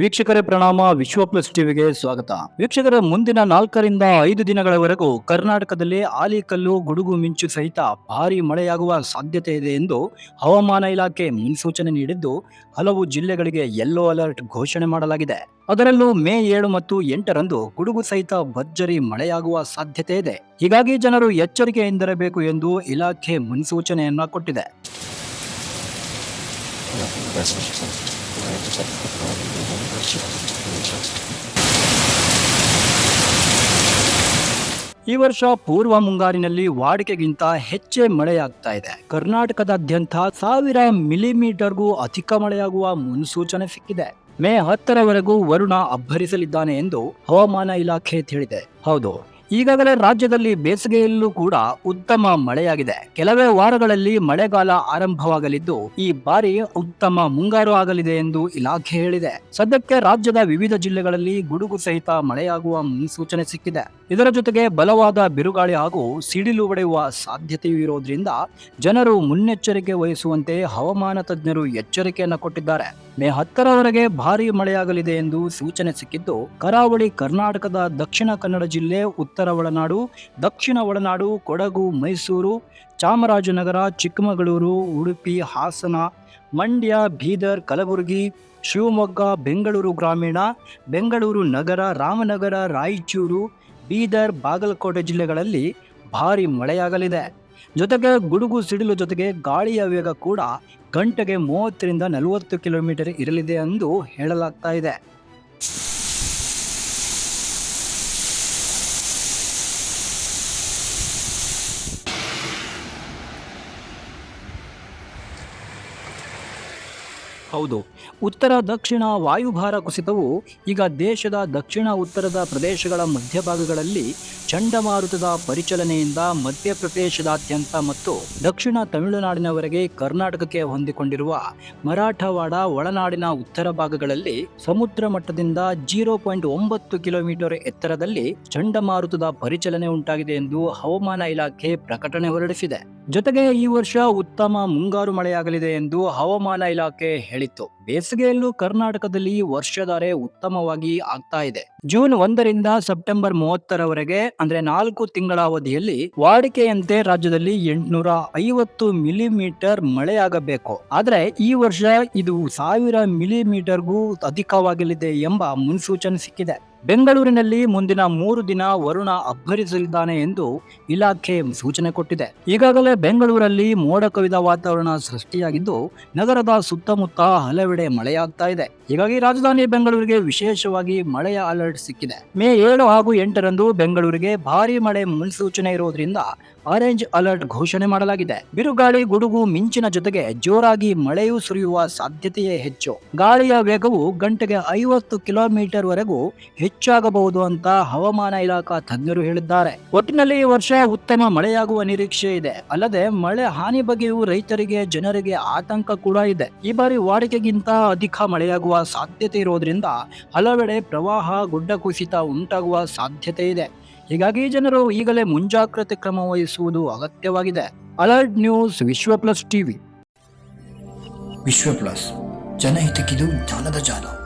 ವೀಕ್ಷಕರೇ ಪ್ರಣಾಮ, ವಿಶ್ವ ಪ್ಲಸ್ ಟಿವಿಗೆ ಸ್ವಾಗತ. ವೀಕ್ಷಕರ, ಮುಂದಿನ ನಾಲ್ಕರಿಂದ ಐದು ದಿನಗಳವರೆಗೂ ಕರ್ನಾಟಕದಲ್ಲಿ ಆಲಿಕಲ್ಲು ಗುಡುಗು ಮಿಂಚು ಸಹಿತ ಭಾರಿ ಮಳೆಯಾಗುವ ಸಾಧ್ಯತೆ ಇದೆ ಎಂದು ಹವಾಮಾನ ಇಲಾಖೆ ಮುನ್ಸೂಚನೆ ನೀಡಿದ್ದು, ಹಲವು ಜಿಲ್ಲೆಗಳಿಗೆ ಯೆಲ್ಲೋ ಅಲರ್ಟ್ ಘೋಷಣೆ ಮಾಡಲಾಗಿದೆ. ಅದರಲ್ಲೂ ಮೇ ಏಳು ಮತ್ತು ಎಂಟರಂದು ಗುಡುಗು ಸಹಿತ ಭರ್ಜರಿ ಮಳೆಯಾಗುವ ಸಾಧ್ಯತೆ ಇದೆ. ಹೀಗಾಗಿ ಜನರು ಎಚ್ಚರಿಕೆಯಿಂದಿರಬೇಕು ಎಂದು ಇಲಾಖೆ ಮುನ್ಸೂಚನೆಯನ್ನ ಕೊಟ್ಟಿದೆ. ಈ ವರ್ಷ ಪೂರ್ವ ಮುಂಗಾರಿನಲ್ಲಿ ವಾಡಿಕೆಗಿಂತ ಹೆಚ್ಚೇ ಮಳೆಯಾಗ್ತಾ ಇದೆ. ಕರ್ನಾಟಕದಾದ್ಯಂತ ಸಾವಿರ ಮಿಲಿಮೀಟರ್ಗೂ ಅಧಿಕ ಮಳೆಯಾಗುವ ಮುನ್ಸೂಚನೆ ಸಿಕ್ಕಿದೆ. ಮೇ ಹತ್ತರವರೆಗೂ ವರುಣ ಅಬ್ಬರಿಸಲಿದ್ದಾನೆ ಎಂದು ಹವಾಮಾನ ಇಲಾಖೆ ತಿಳಿದೆ. ಹೌದು. ಈಗಾಗಲೇ ರಾಜ್ಯದಲ್ಲಿ ಬೇಸಿಗೆಯಲ್ಲೂ ಕೂಡ ಉತ್ತಮ ಮಳೆಯಾಗಿದೆ. ಕೆಲವೇ ವಾರಗಳಲ್ಲಿ ಮಳೆಗಾಲ ಆರಂಭವಾಗಲಿದ್ದು, ಈ ಬಾರಿ ಉತ್ತಮ ಮುಂಗಾರು ಆಗಲಿದೆ ಎಂದು ಇಲಾಖೆ ಹೇಳಿದೆ. ಸದ್ಯಕ್ಕೆ ರಾಜ್ಯದ ವಿವಿಧ ಜಿಲ್ಲೆಗಳಲ್ಲಿ ಗುಡುಗು ಸಹಿತ ಮಳೆಯಾಗುವ ಮುನ್ಸೂಚನೆ ಸಿಕ್ಕಿದೆ. ಇದರ ಜೊತೆಗೆ ಬಲವಾದ ಬಿರುಗಾಳಿ ಹಾಗೂ ಸಿಡಿಲು ಒಡೆಯುವ ಸಾಧ್ಯತೆಯೂ ಇರೋದ್ರಿಂದ ಜನರು ಮುನ್ನೆಚ್ಚರಿಕೆ ವಹಿಸುವಂತೆ ಹವಾಮಾನ ತಜ್ಞರು ಎಚ್ಚರಿಕೆಯನ್ನು ಕೊಟ್ಟಿದ್ದಾರೆ. ಮೇ ಹತ್ತರವರೆಗೆ ಭಾರೀ ಮಳೆಯಾಗಲಿದೆ ಎಂದು ಸೂಚನೆ ಸಿಕ್ಕಿದ್ದು, ಕರಾವಳಿ ಕರ್ನಾಟಕದ ದಕ್ಷಿಣ ಕನ್ನಡ ಜಿಲ್ಲೆ, ಉತ್ತರ ಒಳನಾಡು, ದಕ್ಷಿಣ ಒಳನಾಡು, ಕೊಡಗು, ಮೈಸೂರು, ಚಾಮರಾಜನಗರ, ಚಿಕ್ಕಮಗಳೂರು, ಉಡುಪಿ, ಹಾಸನ, ಮಂಡ್ಯ, ಬೀದರ್, ಕಲಬುರಗಿ, ಶಿವಮೊಗ್ಗ, ಬೆಂಗಳೂರು ಗ್ರಾಮೀಣ, ಬೆಂಗಳೂರು ನಗರ, ರಾಮನಗರ, ರಾಯಚೂರು, ಬೀದರ್, ಬಾಗಲಕೋಟೆ ಜಿಲ್ಲೆಗಳಲ್ಲಿ ಭಾರಿ ಮಳೆಯಾಗಲಿದೆ. ಜೊತೆಗೆ ಗುಡುಗು ಸಿಡಿಲು ಜೊತೆಗೆ ಗಾಳಿಯ ವೇಗ ಕೂಡ ಗಂಟೆಗೆ ಮೂವತ್ತರಿಂದ ನಲವತ್ತು ಕಿಲೋಮೀಟರ್ ಇರಲಿದೆ ಎಂದು ಹೇಳಲಾಗ್ತಾ ಇದೆ. ಹೌದು. ಉತ್ತರ, ದಕ್ಷಿಣ ವಾಯುಭಾರ ಕುಸಿತವು ಈಗ ದೇಶದ ದಕ್ಷಿಣ ಉತ್ತರದ ಪ್ರದೇಶಗಳ ಮಧ್ಯಭಾಗಗಳಲ್ಲಿ ಚಂಡಮಾರುತದ ಪರಿಚಲನೆಯಿಂದ ಮಧ್ಯಪ್ರದೇಶದಾದ್ಯಂತ ಮತ್ತು ದಕ್ಷಿಣ ತಮಿಳುನಾಡಿನವರೆಗೆ ಕರ್ನಾಟಕಕ್ಕೆ ಹೊಂದಿಕೊಂಡಿರುವ ಮರಾಠವಾಡ, ಒಳನಾಡಿನ ಉತ್ತರ ಭಾಗಗಳಲ್ಲಿ ಸಮುದ್ರ ಮಟ್ಟದಿಂದ ಜೀರೋ ಪಾಯಿಂಟ್ ಒಂಬತ್ತು ಕಿಲೋಮೀಟರ್ ಎತ್ತರದಲ್ಲಿ ಚಂಡಮಾರುತದ ಪರಿಚಲನೆ ಉಂಟಾಗಿದೆ ಎಂದು ಹವಾಮಾನ ಇಲಾಖೆ ಪ್ರಕಟಣೆ ಹೊರಡಿಸಿದೆ. ಜೊತೆಗೆ ಈ ವರ್ಷ ಉತ್ತಮ ಮುಂಗಾರು ಮಳೆಯಾಗಲಿದೆ ಎಂದು ಹವಾಮಾನ ಇಲಾಖೆ ಹೇಳಿತ್ತು. ಬೇಸಿಗೆಯಲ್ಲೂ ಕರ್ನಾಟಕದಲ್ಲಿ ವರ್ಷಧಾರೆ ಉತ್ತಮವಾಗಿ ಆಗ್ತಾ ಇದೆ. ಜೂನ್ ಒಂದರಿಂದ ಸೆಪ್ಟೆಂಬರ್ ಮೂವತ್ತರವರೆಗೆ, ಅಂದ್ರೆ ನಾಲ್ಕು ತಿಂಗಳ ಅವಧಿಯಲ್ಲಿ ವಾಡಿಕೆಯಂತೆ ರಾಜ್ಯದಲ್ಲಿ ಎಂಟುನೂರ ಐವತ್ತು ಮಿಲಿಮೀಟರ್ ಮಳೆಯಾಗಬೇಕು ಆದ್ರೆ ಈ ವರ್ಷ ಇದು ಸಾವಿರ ಮಿಲಿಮೀಟರ್ಗೂ ಅಧಿಕವಾಗಲಿದೆ ಎಂಬ ಮುನ್ಸೂಚನೆ ಸಿಕ್ಕಿದೆ. ಬೆಂಗಳೂರಿನಲ್ಲಿ ಮುಂದಿನ ಮೂರು ದಿನ ವರುಣ ಅಬ್ಬರಿಸಲಿದ್ದಾನೆ ಎಂದು ಇಲಾಖೆ ಸೂಚನೆ ಕೊಟ್ಟಿದೆ. ಈಗಾಗಲೇ ಬೆಂಗಳೂರಲ್ಲಿ ಮೋಡ ಕವಿದ ವಾತಾವರಣ ಸೃಷ್ಟಿಯಾಗಿದ್ದು, ನಗರದ ಸುತ್ತಮುತ್ತ ಹಲವೆಡೆ ಮಳೆಯಾಗ್ತಾ ಇದೆ. ಹೀಗಾಗಿ ರಾಜಧಾನಿ ಬೆಂಗಳೂರಿಗೆ ವಿಶೇಷವಾಗಿ ಮಳೆಯ ಅಲರ್ಟ್ ಸಿಕ್ಕಿದೆ. ಮೇ ಏಳು ಹಾಗೂ ಎಂಟರಂದು ಬೆಂಗಳೂರಿಗೆ ಭಾರಿ ಮಳೆ ಮುನ್ಸೂಚನೆ ಇರುವುದರಿಂದ ಆರೆಂಜ್ ಅಲರ್ಟ್ ಘೋಷಣೆ ಮಾಡಲಾಗಿದೆ. ಬಿರುಗಾಳಿ, ಗುಡುಗು, ಮಿಂಚಿನ ಜೊತೆಗೆ ಜೋರಾಗಿ ಮಳೆಯೂ ಸುರಿಯುವ ಸಾಧ್ಯತೆಯೇ ಹೆಚ್ಚು. ಗಾಳಿಯ ವೇಗವು ಗಂಟೆಗೆ ಐವತ್ತು ಕಿಲೋಮೀಟರ್ ವರೆಗೂ ಹೆಚ್ಚಾಗಬಹುದು ಅಂತ ಹವಾಮಾನ ಇಲಾಖಾ ತಜ್ಞರು ಹೇಳಿದ್ದಾರೆ. ಒಟ್ಟಿನಲ್ಲಿ ಈ ವರ್ಷ ಉತ್ತಮ ಮಳೆಯಾಗುವ ನಿರೀಕ್ಷೆ ಇದೆ. ಅಲ್ಲದೆ ಮಳೆ ಹಾನಿ ಬಗ್ಗೆಯೂ ರೈತರಿಗೆ, ಜನರಿಗೆ ಆತಂಕ ಕೂಡ ಇದೆ. ಈ ಬಾರಿ ವಾಡಿಕೆಗಿಂತ ಅಧಿಕ ಮಳೆಯಾಗುವ ಸಾಧ್ಯತೆ ಇರೋದ್ರಿಂದ ಹಲವೆಡೆ ಪ್ರವಾಹ ಗುಡ್ಡ ಕುಸಿತ ಉಂಟಾಗುವ ಸಾಧ್ಯತೆ ಇದೆ. ಹೀಗಾಗಿ ಜನರು ಈಗಲೇ ಮುಂಜಾಗ್ರತೆ ಕ್ರಮ ವಹಿಸುವುದು ಅಗತ್ಯವಾಗಿದೆ. Alert news, Vishwa plus TV. Vishwa plus. ಜನಹಿತಕ್ಕಿದು ಜಾಲದ ಜಾಲ.